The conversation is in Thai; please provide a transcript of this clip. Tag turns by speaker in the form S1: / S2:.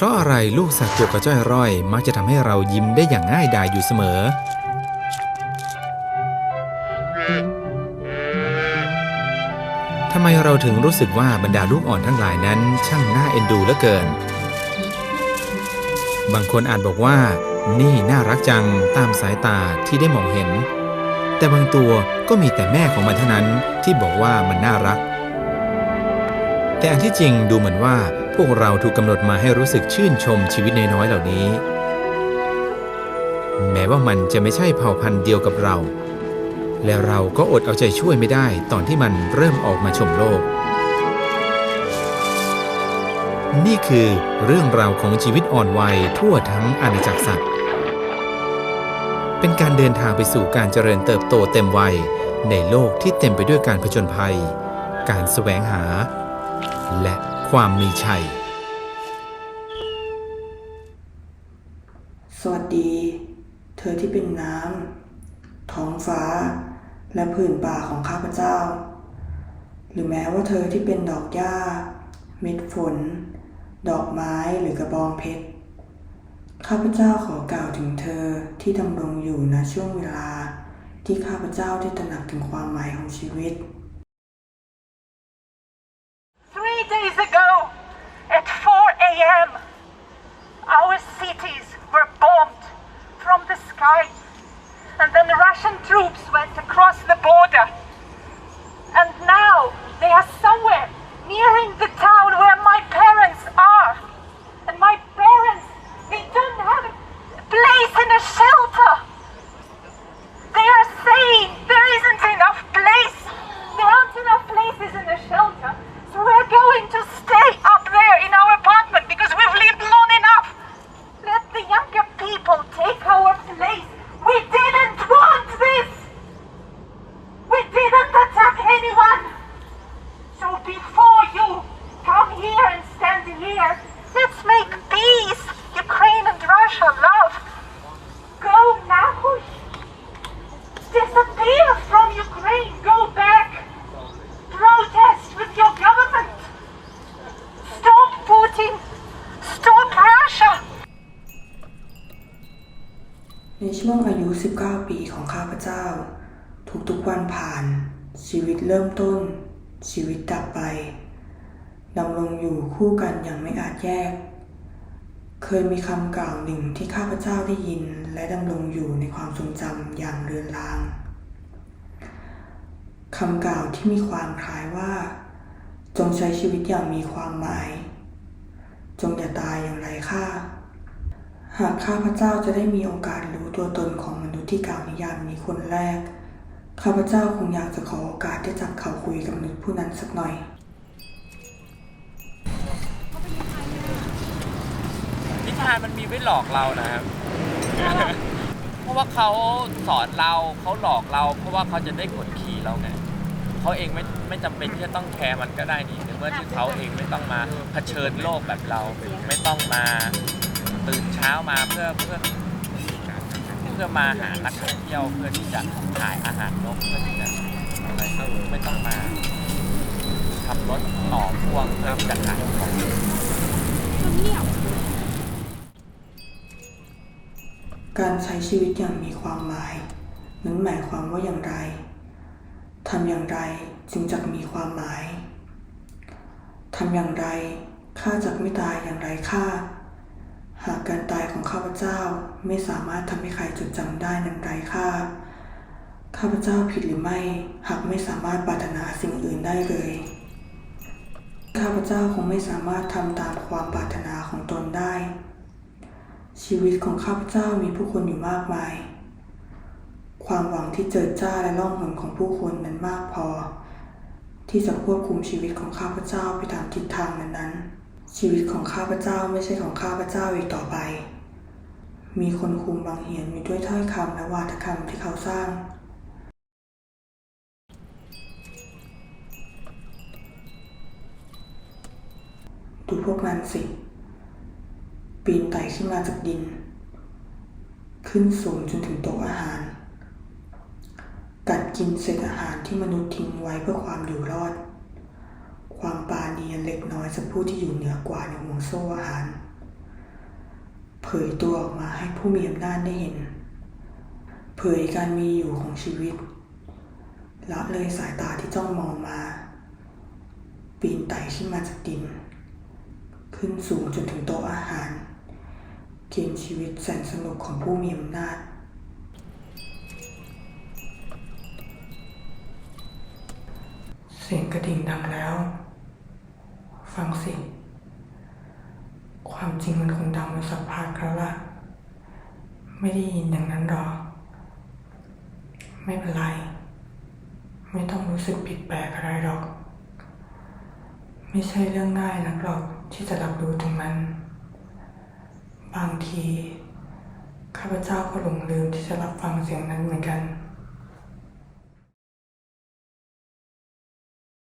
S1: เพราะอะไรลูกสัตว์ตัวกระจ้อยร่อย มักจะทำให้เรายิ้มได้อย่างง่ายดายอยู่เสมอ ทำไมเราถึงรู้สึกว่าบรรดาลูกอ่อนทั้งหลายนั้น ช่างน่าเอ็นดูเหลือเกิน บางคนอาจบอกว่า นี่น่ารักจังตามสายตาที่ได้มองเห็น แต่บางตัวก็มีแต่แม่ของมันเท่านั้นที่บอกว่ามันน่ารัก แต่อันที่จริงดูเหมือนว่า พวกเราถูกกำหนดมาให้รู้สึกชื่นชมชีวิตน้อยๆเหล่านี้ แม้ว่ามันจะไม่ใช่เผ่าพันธุ์เดียวกับเรา และเราก็อดเอาใจช่วยไม่ได้ตอนที่มันเริ่มออกมาชมโลก นี่คือเรื่องราวของชีวิตอ่อนวัยทั่วทั้งอาณาจักรสัตว์ เป็นการเดินทางไปสู่การเจริญเติบโตเต็มวัยในโลกที่เต็มไปด้วยการผจญภัย การแสวงหา และ ความมีชัย
S2: สวัสดี เธอที่เป็นน้ำท้องฟ้า และผืนป่าของข้าพเจ้า หรือแม้ว่าเธอที่เป็นดอกหญ้า เม็ดฝน ดอกไม้หรือกระบองเพชร ข้าพเจ้าขอกล่าวถึงเธอที่ดำรงอยู่ณช่วงเวลาที่ข้าพเจ้าได้ตระหนักถึงความหมายของชีวิต ในช่วงอายุ 19 ปีของข้าพเจ้า ทุกๆวันผ่าน ชีวิตเริ่มต้น ชีวิตดับไปดำรงอยู่คู่กันอย่างไม่อาจแยก เคยมีคำกล่าวหนึ่งที่ข้าพเจ้าได้ยิน และดำรงอยู่ในความทรงจำอย่างเรือนรางคำกล่าวที่มีความคล้ายว่า จงใช้ชีวิตอย่างมีความหมาย จงอย่าตายอย่างไรค่า หากข้าพเจ้าจะได้มีโอกาสรู้ตัวตนของมนุษย์ที่กล่าวนิยามนี้คนแรก ข้าพเจ้าคงอยากจะขอโอกาสได้จับเขาคุยกับมนุษย์ผู้นั้นสักหน่อย
S3: นิทานมันมีไว้หลอกเรานะครับ เพราะว่าเขาสอนเราเขาหลอกเรา เพราะว่าเขาจะได้กดขี่เราไงเขาเองไม่ไม่จำเป็นที่จะต้องแคร์มันก็ได้นี่ในเมื่อที่เขาเองไม่ต้องมาเผชิญโลกแบบเรา ไม่ต้องมา ตื่นเช้ามาเพื่อเพื่อเพื่อมาหานักท่องเที่ยวเพื่อที่จะขายอาหารนกเพื่อที่จะอะไรก็ไม่ต้องมาขับรถต่อพ่วงเพื่อที่จะขายของ
S2: การใช้ชีวิตอย่างมีความหมายนั้นหมายความว่าอย่างไรทำอย่างไรจึงจะมีความหมายทำอย่างไรข้าจะไม่ตายอย่างไรค่า หากการตายของข้าพเจ้าไม่สามารถทำให้ใครจดจำได้นั้นไรค่า ข้าพเจ้าผิดหรือไม่ หากไม่สามารถปรารถนาสิ่งอื่นได้เลย ข้าพเจ้าคงไม่สามารถทำตามความปรารถนาของตนได้ ชีวิตของข้าพเจ้ามีผู้คนอยู่มากมาย ความหวังที่เจิดจ้าและล่องหนของผู้คนนั้นมากพอ ที่จะควบคุมชีวิตของข้าพเจ้าไปตามทิศทางนั้นๆ ชีวิตของข้าพเจ้าไม่ใช่ของข้าพเจ้าอีกต่อไป มีคนคุมบางเหียนอยู่ด้วยถ้อยคำและวาทกรรมที่เขาสร้าง ดูพวกนั้นสิ ปีนไต่ขึ้นมาจากดิน ขึ้นสูงจนถึงโต๊ะอาหาร กัดกินเศษอาหารที่มนุษย์ทิ้งไว้เพื่อความอยู่รอด ความปราณี นียน เล็กน้อยสักผู้ที่อยู่เหนือกว่าในวงโซ่อาหาร เผยตัวออกมาให้ผู้มีอำนาจได้เห็น เผยการมีอยู่ของชีวิตละเลยสายตาที่จ้องมองมา ปีนไต่ขึ้นมาจากดิน ขึ้นสูงจนถึงโต๊ะอาหาร เกินชีวิตแสนสนุกของผู้มีอำนาจเสียงกระดิ่งดังแล้ว ฟังสิความจริงมันคงดังมาสักพักแล้วล่ะ ไม่ได้ยินอย่างนั้นหรอกไม่เป็นไร ไม่ต้องรู้สึกผิดแปลกอะไรหรอก ไม่ใช่เรื่องง่ายนักหรอกที่จะรับรู้ถึงมันบางที ข้าพเจ้าก็หลงลืมที่จะรับฟังเสียงนั้นเหมือนกัน